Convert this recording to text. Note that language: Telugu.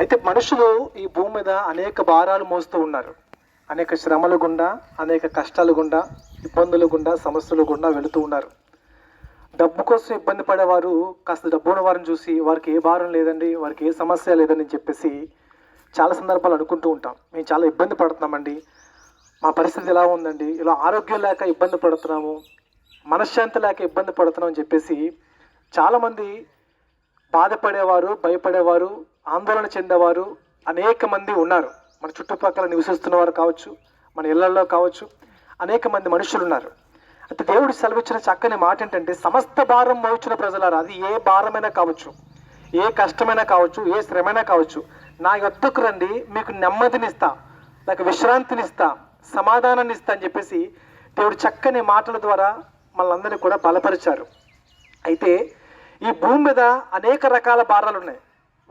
అయితే మనుషులు ఈ భూమి మీద అనేక భారాలు మోస్తూ ఉన్నారు. అనేక శ్రమలు గుండా అనేక కష్టాలు గుండా ఇబ్బందులు గుండా సమస్యలు గుండా వెళుతూ ఉన్నారు. డబ్బు కోసం ఇబ్బంది పడేవారు కాస్త డబ్బు ఉన్న వారిని చూసి వారికి ఏ భారం లేదండి వారికి ఏ సమస్య లేదని చెప్పేసి చాలా సందర్భాలు అనుకుంటూ ఉంటాం. మేము చాలా ఇబ్బంది పడుతున్నామండి. మా పరిస్థితి ఎలా ఉందండి? ఇలా ఆరోగ్యం లేక ఇబ్బంది పడుతున్నాము మనశ్శాంతి లేక ఇబ్బంది పడుతున్నాం అని చెప్పేసి చాలామంది బాధపడేవారు భయపడేవారు ఆందోళన చెందేవారు అనేక మంది ఉన్నారు. మన చుట్టుపక్కల నివసిస్తున్న వారు కావచ్చు మన ఇళ్ళలో కావచ్చు అనేక మంది మనుషులు ఉన్నారు. అయితే దేవుడు సెలవిచ్చిన చక్కని మాట ఏంటంటే సమస్త భారం మోచిన ప్రజలారా అది ఏ భారమైనా కావచ్చు ఏ కష్టమైనా కావచ్చు ఏ శ్రమైనా కావచ్చు నా యొద్దకు రండి మీకు నెమ్మదినిస్తా నాకు విశ్రాంతినిస్తా సమాధానాన్ని ఇస్తా అని చెప్పేసి దేవుడు చక్కని మాటల ద్వారా మనందరినీ కూడా బలపరిచారు. అయితే ఈ భూమి మీద అనేక రకాల భారాలు ఉన్నాయి